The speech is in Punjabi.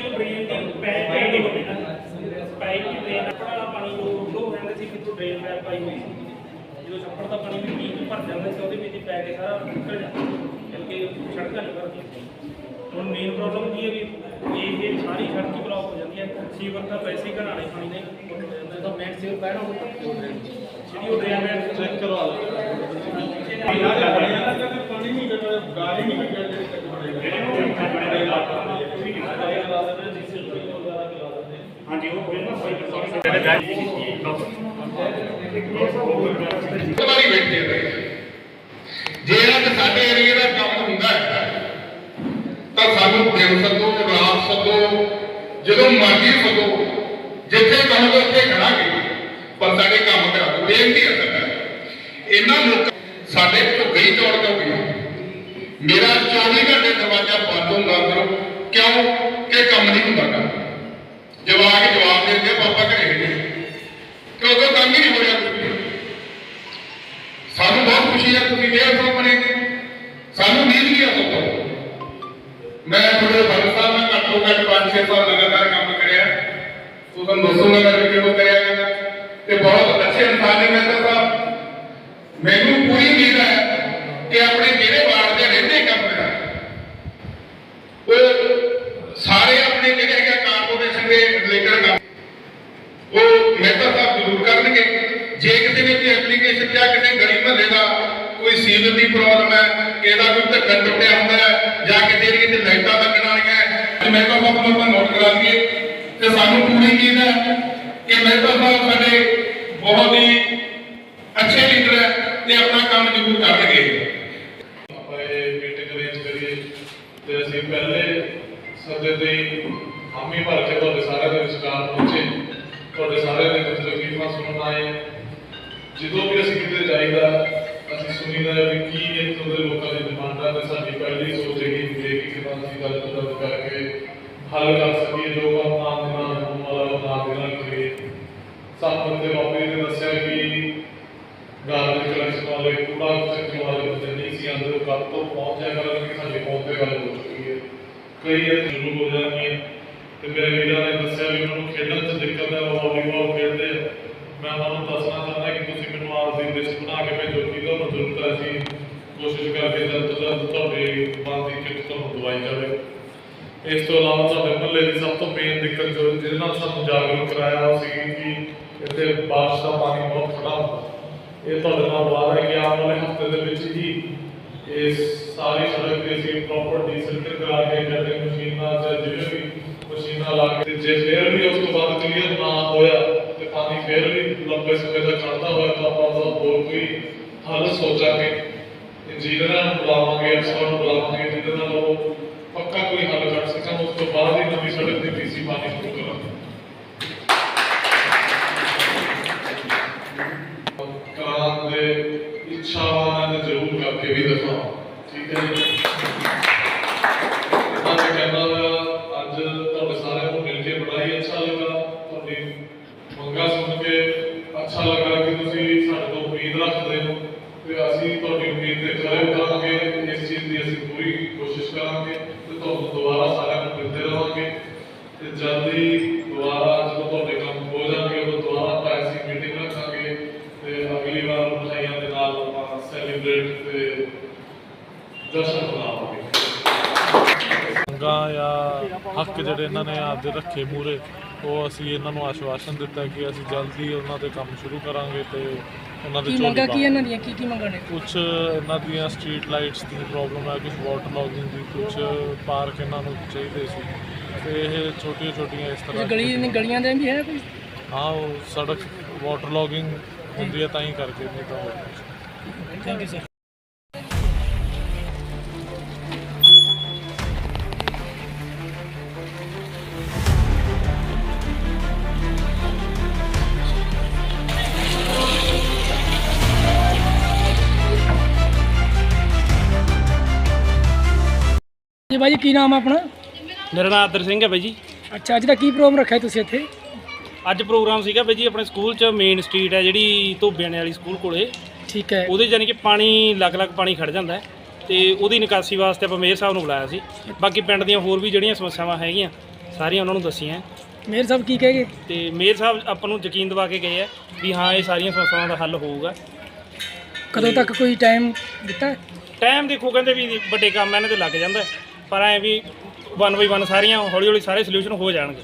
ਮੇਨ ਡਰੇਨ ਦੀ ਪੈਕ ਕਿਹੜੀ ਹੋਵੇ ਨਾ। ਪੈਕ ਦੀ ਡਰੇਨ ਆਪਣਾ ਪਾਣੀ ਜੋ ਫਲੋ ਰਹਿੰਦਾ ਸੀ ਕਿਤੋਂ ਡਰੇਨ ਪੈਪ ਪਾਈ ਹੋਈ ਸੀ। ਜਦੋਂ ਛੱਪੜ ਦਾ ਪਾਣੀ ਵੀ ਮੀਂਹ ਭਰ ਜਾਂਦਾ ਸੀ ਉਹਦੇ ਵਿੱਚ ਹੀ ਪੈ ਕੇ ਸਾਰਾ ਨਿਕਲ ਜਾਂਦਾ ਕਿਉਂਕਿ ਸੜਕਾਂ ਨਹੀਂ ਕਰਦੀਆਂ ਹੁਣ ਮੇਨ ਪ੍ਰੋਬਲਮ ਕੀ ਹੈ ਵੀ ਇਹ ਇਹ ਸਾਰੀ ਸੜਕ ਬਲੌਕ ਹੋ ਜਾਂਦੀ ਹੈ। ਸੀਵਰ ਤਾਂ ਵੈਸੇ ਘਰਾਣੇ ਪਾਣੀ ਨਹੀਂ ਹੋ ਜਾਂਦਾ ਤਾਂ ਮੈਂ ਸੀਵਰ ਪੈਣਾ ਉਹ ਜਿਹੜੀ ਉਹ ਡਰੇਨ ਮੈਂ ਚੈੱਕ ਕਰਵਾ ਲਵਾਂ ਪਾਣੀ ਨਹੀਂ ਗਾਲੀ ਨਹੀਂ ਗਾਲੀ ਹਾਂਜੀ ਉਹ ਫਿਰ ਨਾ ਇੱਕ ਵਾਰੀ ਬੈਠੇ ਰਹੇ ਜੇ ਅੱਜ ਸਾਡੇ ਏਰੀਏ ਦਾ ਕੰਮ ਹੁੰਦਾ ਹੈ ਤਾਂ ਸਾਨੂੰ ਦਿਨ ਸੱਦੋ ਰਾਤ ਸੱਦੋ ਜਦੋਂ ਮਰਜ਼ੀ ਸੱਦੋ ਜਿੱਥੇ ਕਹੋਗੇ ਉੱਥੇ ਖੜਾਂਗੇ ਪਰ ਸਾਡੇ ਕੰਮ ਕਰਾ ਦਿਓ ਬੇਨਤੀ ਹੈ ਸਾਡਾ ਇਹਨਾਂ ਲੋਕ ਸਾਡੇ ਝੁੱਗੇ ਹੀ ਤੋੜ ਦੋਗੇ ਮੇਰਾ 24 ਘੰਟੇ ਦਰਵਾਜ਼ਾ ਬੰਦ ਹੁੰਦਾ ਅੰਦਰੋਂ ਕਿਉਂ? ਕਿ ਕੰਮ ਨਹੀਂ ਹੁੰਦਾ ਗਾ। ਜਵਾਕ ਜਵਾਬ ਦੇ ਦਿੰਦੇ ਆ, ਪਾਪਾ ਘਰੇ ਨਹੀਂ ਕਿਉਂਕਿ ਕੰਮ ਹੀ ਨਹੀਂ ਹੋ ਰਿਹਾ ਕੁਝ ਵੀ। ਸਾਨੂੰ ਬਹੁਤ ਖੁਸ਼ੀ ਹੈ ਤੁਸੀਂ ਦੇਰ ਤੋਂ ਬਣੇ ਸਾਨੂੰ ਨੀਂਦ ਨਹੀਂ ਆ ਸਕਦਾ ਮੈਂ ਤੁਹਾਡੇ ਫਰਜ਼ ਸਾਹਿਬ ਨਾਲ ਘੱਟੋ ਘੱਟ 5-6 ਸਾਲ ਲਗਾਤਾਰ ਕੰਮ ਕਰਿਆ। ਸੋ ਤੁਹਾਨੂੰ ਦੱਸੂਗਾ ਮੈਂ ਵੀ ਕਿਉਂ ਕਰਿਆ ਗਿਆ ਤੇ ਬਹੁਤ ਅੱਛੇ ਇਨਸਾਨ ਨੇ ਮਹਿਤਾ ਸਾਹਿਬ ਮੈਨੂੰ ਪੂਰੀ ਉਮੀਦ ਹੈ ਕਿ ਆਪਣੇ ਜਿਹੜੇ ਵਾਰਡ ਦੇ ਰਹਿੰਦੇ ਕੰਮ ਕਰਾਂ ਉਹ ਸਾਰੇ ਆਪਣੇ ਜਿਹੜੇ ਹੈਗਾ ਕਾਰਪੋਰੇਸ਼ਨ ਦੇ ਰਿਲੇਟਡ ਕੰਮ ਉਹ ਮਹਿਤਾ ਸਾਹਿਬ ਜ਼ਰੂਰ ਕਰਨਗੇ ਜੇ ਕਿਸੇ ਨੇ ਕੋਈ ਐਪਲੀਕੇਸ਼ਨ ਜਾਂ ਕਿਤੇ ਗਲੀ ਮਹੱਲੇ ਦਾ ਕੋਈ ਸੀਵਰ ਦੀ ਪ੍ਰੋਬਲਮ ਹੈ ਇਹਦਾ ਕੋਈ ਢੱਕਣ ਟੁੱਟਿਆ ਹੁੰਦਾ ਹੈ, ਜਾਂ ਕਿਤੇ ਦੀ ਕਿਤੇ ਲਾਈਟਾਂ ਲੱਗਣ ਵਾਲੀਆਂ ਹੈ। ਤੇ ਮਹਿਤਾ ਸਾਹਿਬ ਨੂੰ ਆਪਾਂ ਨੋਟ ਕਰਾ ਦਈਏ ਤੇ ਸਾਨੂੰ ਪੂਰੀ ਉਮੀਦ ਹੈ ਕਿ ਮਹਿਤਾ ਸਾਹਿਬ ਸਾਡੇ ਬਹੁਤ ਹੀ ਅੱਛੇ ਲੀਡਰ ਹੈ ਤੇ ਆਪਣਾ ਕੰਮ ਜ਼ਰੂਰ ਕਰਨਗੇ। ਆਪਾਂ ਇਹ ਮੀਟਿੰਗ ਅਰੇਂਜ ਕਰੀਏ ਤੇ ਅਸੀਂ ਪਹਿਲੇ ਸੱਦੇ ਤੇ ਹੀ ਹਾਮੀ ਭਰ ਕੇ ਤੁਹਾਡੇ ਸਾਰਿਆਂ ਦੇ ਵਿਚਕਾਰ ਪਹੁੰਚੇ। ਤੁਹਾਡੇ ਸਾਰਿਆਂ ਦੇ ਤਕਲੀਫਾਂ ਸੁਣਨ ਆਏ। ਜਦੋਂ ਵੀ ਅਸੀਂ ਕਿਤੇ ਜਾਈਦਾ, ਅਸੀਂ ਸੁਣੀਦਾ ਹੈ ਵੀ ਕੀ ਇੱਥੋਂ ਦੇ ਲੋਕਾਂ ਦੀ ਡਿਮਾਂਡਾਂ ਤੇ ਸਾਡੀ ਪਹਿਲੀ ਸੋਚ ਇਹ ਹੁੰਦੀ ਹੈ ਕਿ ਕਿਵੇਂ ਅਸੀਂ ਗੱਲ ਪਤਾ ਕਰਕੇ ਹੱਲ ਕਰ ਸਕੀਏ, ਜੋ ਕੰਮ ਨਾਮ ਦੇ ਨਾਲ ਹੋਣ ਵਾਲਾ ਉਹ ਨਾਮ ਦੇ ਨਾਲ ਕਰੀਏ। ਸਾਨੂੰ ਤੇ ਬਾਪੂ ਜੀ ਨੇ ਦੱਸਿਆ ਕਿ ਗਾਰਬੇਜ ਕਲੈਕਸ਼ਨ ਵਾਲੇ ਕੂੜਾ ਚੱਕਣ ਵਾਲੇ ਬੰਦੇ ਨਹੀਂ ਸੀ ਅੰਦਰ ਕੱਲ ਤੋਂ ਪਹੁੰਚ ਜਾਇਆ ਕਰਨਗੇ ਸਾਡੇ ਪਹੁੰਚ ਤੇ ਗੱਲ ਹੋ ਚੁੱਕੀ ਹੈ। ਕਈ ਇਹ ਸ਼ੁਰੂ ਹੋ ਜਾਣਗੀਆਂ। ਤੇ ਮੇਰੇ ਵੀਰਾਂ ਨੇ ਦੱਸਿਆ ਵੀ ਉਹਨਾਂ ਨੂੰ ਖੇਡਣ 'ਚ ਦਿੱਕਤ ਹੈ ਉਹ ਵਾਲੀਬਾਲ ਖੇਡਦੇ ਆ। ਮੈਂ ਉਹਨਾਂ ਨੂੰ ਦੱਸਣਾ ਚਾਹੁੰਦਾ ਕਿ ਤੁਸੀਂ ਮੈਨੂੰ ਆਪਦੀ ਲਿਸਟ ਬਣਾ ਕੇ ਭੇਜੋ ਕਿ ਤੁਹਾਨੂੰ ਜ਼ਰੂਰਤ ਹੈ ਅਸੀਂ ਕੋਸ਼ਿਸ਼ ਕਰਕੇ ਜਲਦ ਤੋਂ ਜਲਦ ਤੁਹਾਡੇ ਬੰਦੀ ਕਿਟ ਤੁਹਾਨੂੰ ਦਵਾਈ ਜਾਵੇ। ਇਸ ਤੋਂ ਇਲਾਵਾ ਸਾਡੇ ਮਹੱਲੇ ਦੀ ਸਭ ਤੋਂ ਮੇਨ ਦਿੱਕਤ ਜੋ ਜਿਹਦੇ ਨਾਲ ਸਾਨੂੰ ਜਾਗਰੂਕ ਕਰਾਇਆ ਸੀ ਕਿ ਇੱਥੇ ਬਾਰਿਸ਼ ਦਾ ਪਾਣੀ ਬਹੁਤ ਖੜਾ ਹੁੰਦਾ। ਇਹ ਤੁਹਾਡੇ ਨਾਲ ਵਾਅਦਾ ਹੈ ਕਿ ਆਉਣ ਵਾਲੇ ਹਫ਼ਤੇ ਦੇ ਵਿੱਚ ਹੀ ਇਸ ਸਾਰੀ ਸੜਕ ਤੇ ਅਸੀਂ ਪ੍ਰੋਪਰ ਡੀਸਲਟਰ ਕਰਾ ਕੇ ਜੈਟਿੰਗ ਮਸ਼ੀਨਾਂ ਜਾਂ ਜਿਵੇਂ ਵੀ ਮਸ਼ੀਨਾਂ ਲਾ ਕੇ ਜੇ ਫੇਰ ਵੀ ਉਸ ਤੋਂ ਬਾਅਦ ਕਲੀਅਰ ਨਾ ਹੋਇਆ ਪਾਣੀ ਫੇਰ ਵੀ ਲੰਬੇ ਸਮੇਂ ਤੱਕ ਖੜਦਾ ਹੋਇਆ ਤਾਂ ਆਪਾਂ ਉਹਦਾ ਹੋਰ ਕੋਈ ਹੱਲ ਸੋਚਾਂਗੇ। ਇੰਜੀਨੀਅਰਾਂ ਨੂੰ ਬੁਲਾਵਾਂਗੇ, ਅਫਸਰਾਂ ਨੂੰ ਬੁਲਾਵਾਂਗੇ, ਜਿਹਦੇ ਨਾਲ ਉਹ ਪੱਕਾ ਕੋਈ ਹੱਲ ਕੱਢ ਸਕਣ, ਉਸ ਤੋਂ ਬਾਅਦ ਹੀ ਨਵੀਂ ਸੜਕ ਦੀ ਪੀਸੀ ਪਾਣੀ ਸ਼ੁਰੂ ਕਰਾਂਗੇ। ਕਰਾਂ ਦੇ ਇੱਛਾਵਾਂ ਨੇ ਜ਼ਰੂਰ ਕਰਕੇ ਵੀ ਦਿਖਾਓ। ਠੀਕ ਹੈ ਜੀ ਅੱਜ ਕਹਿੰਦਾ ਵਾ, ਅੱਜ ਤੁਹਾਡੇ ਸਾਰਿਆਂ ਨੂੰ ਮਿਲ ਕੇ ਬੜਾ ਹੀ ਅੱਛਾ ਲੱਗਾ ਤੁਹਾਡੀ ਮੰਗਾਂ ਸੁਣ ਕੇ ਅੱਛਾ ਲੱਗਾ ਕਿ ਤੁਸੀਂ ਸਾਡੇ ਤੋਂ ਉਮੀਦ ਰੱਖਦੇ ਹੋ ਤੇ ਅਸੀਂ ਤੁਹਾਡੀ ਉਮੀਦ ਤੇ ਖਰੇ ਉਤਰਾਂਗੇ ਇਸ ਚੀਜ਼ ਦੀ ਅਸੀਂ ਪੂਰੀ ਕੋਸ਼ਿਸ਼ ਕਰਾਂਗੇ ਤੇ ਤੁਹਾਨੂੰ ਦੁਬਾਰਾ ਸਾਰਿਆਂ ਨੂੰ ਮਿਲਦੇ ਰਹਾਂਗੇ। ਤੇ ਜਲਦੀ ਦੁਬਾਰਾ ਜਦੋਂ ਤੁਹਾਡੇ ਕੰਮ ਹੋ ਜਾਣਗੇ, ਉਦੋਂ ਦੁਬਾਰਾ ਆਪਾਂ ਐਸੀ ਮੀਟਿੰਗ ਰੱਖਾਂਗੇ ਤੇ ਅਗਲੀ ਵਾਰ ਮਠਾਈਆਂ ਦੇ ਨਾਲ ਆਪਾਂ ਸੈਲੀਬ੍ਰੇਟ ਤੇ ਜਸ਼ਨ ਮਨਾਵਾਂਗੇ ਮੰਗਾਂ ਜਾਂ ਹੱਕ ਜਿਹੜੇ ਇਹਨਾਂ ਨੇ ਆਪਦੇ ਰੱਖੇ ਮੂਰੇ ਉਹ ਅਸੀਂ ਇਹਨਾਂ ਨੂੰ ਆਸ਼ਵਾਸਨ ਦਿੱਤਾ ਕਿ ਅਸੀਂ ਜਲਦੀ ਉਹਨਾਂ ਦੇ ਕੰਮ ਸ਼ੁਰੂ ਕਰਾਂਗੇ ਤੇ ਉਹਨਾਂ ਦੇ ਕੀ ਮੰਗਾ ਕੀ ਇਹਨਾਂ ਦੀਆਂ? ਕੀ ਕੀ ਮੰਗਾਂ ਨੇ? ਕੁਝ ਇਹਨਾਂ ਦੀਆਂ ਸਟਰੀਟ ਲਾਈਟਸ ਦੀ ਪ੍ਰੋਬਲਮ ਹੈ ਕੁਝ ਵਾਟਰ ਲੌਗਿੰਗ ਦੀ ਕੁਝ ਪਾਰਕ ਇਹਨਾਂ ਨੂੰ ਚਾਹੀਦੇ ਸੀ। ਤੇ ਇਹ ਛੋਟੀਆਂ ਛੋਟੀਆਂ ਇਸ ਤਰ੍ਹਾਂ ਗਲੀ ਨੇ ਗਲੀਆਂ ਦੇ ਵੀ ਹੈ ਕੋਈ? ਹਾਂ ਉਹ ਸੜਕ ਵਾਟਰ ਲੌਗਿੰਗ ਹੁੰਦੀ ਹੈ ਤਾਂ ਹੀ ਕਰਕੇ ਨਹੀਂ ਤਾਂ। ਥੈਂਕ ਯੂ ਸਰ ਹਾਂਜੀ ਬਾਈ ਕੀ ਨਾਮ ਆਪਣਾ? ਮੇਰਾ ਨਾਮ ਆਦਰ ਸਿੰਘ ਹੈ ਬਾਈ ਜੀ। ਅੱਛਾ ਅੱਜ ਦਾ ਕੀ ਪ੍ਰੋਗਰਾਮ ਰੱਖਿਆ ਤੁਸੀਂ ਇੱਥੇ? ਅੱਜ ਪ੍ਰੋਗਰਾਮ ਸੀਗਾ ਬਾਈ ਜੀ ਆਪਣੇ ਸਕੂਲ 'ਚ ਮੇਨ ਸਟਰੀਟ ਹੈ ਜਿਹੜੀ ਧੋਬਿਆਂ ਵਾਲੀ ਸਕੂਲ ਕੋਲੇ। ਠੀਕ ਹੈ। ਉਹਦੇ ਯਾਨੀ ਕਿ ਪਾਣੀ ਲਗ-ਲਗ ਪਾਣੀ ਖੜ ਜਾਂਦਾ ਹੈ ਤੇ ਉਹਦੀ ਨਿਕਾਸੀ ਵਾਸਤੇ ਆਪਾਂ ਮੇਅਰ ਸਾਹਿਬ ਨੂੰ ਬੁਲਾਇਆ ਸੀ। ਬਾਕੀ ਪਿੰਡ ਦੀਆਂ ਹੋਰ ਵੀ ਜਿਹੜੀਆਂ ਸਮੱਸਿਆਵਾਂ ਹੈਗੀਆਂ ਸਾਰੀਆਂ ਉਹਨਾਂ ਨੂੰ ਦੱਸੀਆਂ ਮੇਅਰ ਸਾਹਿਬ ਕੀ ਕਹੇਗੇ ਤੇ ਮੇਅਰ ਸਾਹਿਬ ਆਪਾਂ ਨੂੰ ਯਕੀਨ ਦਿਵਾ ਕੇ ਗਏ ਆ ਵੀ ਹਾਂ ਇਹ ਸਾਰੀਆਂ ਸਮੱਸਿਆਵਾਂ ਦਾ ਹੱਲ ਹੋਊਗਾ। ਕਦੋਂ ਤੱਕ ਕੋਈ ਟਾਈਮ ਦਿੱਤਾ? ਟਾਈਮ ਦੇਖੋ ਕਹਿੰਦੇ ਵੀ ਵੱਡੇ ਕੰਮ ਇਹਨਾਂ ਤੇ ਲੱਗ ਜਾਂਦਾ ਪਰ ਐ ਵੀ ਵਨ ਬਾਈ ਵਨ ਸਾਰੀਆਂ ਹੌਲੀ ਹੌਲੀ ਸਾਰੇ ਸੋਲੂਸ਼ਨ ਹੋ ਜਾਣਗੇ।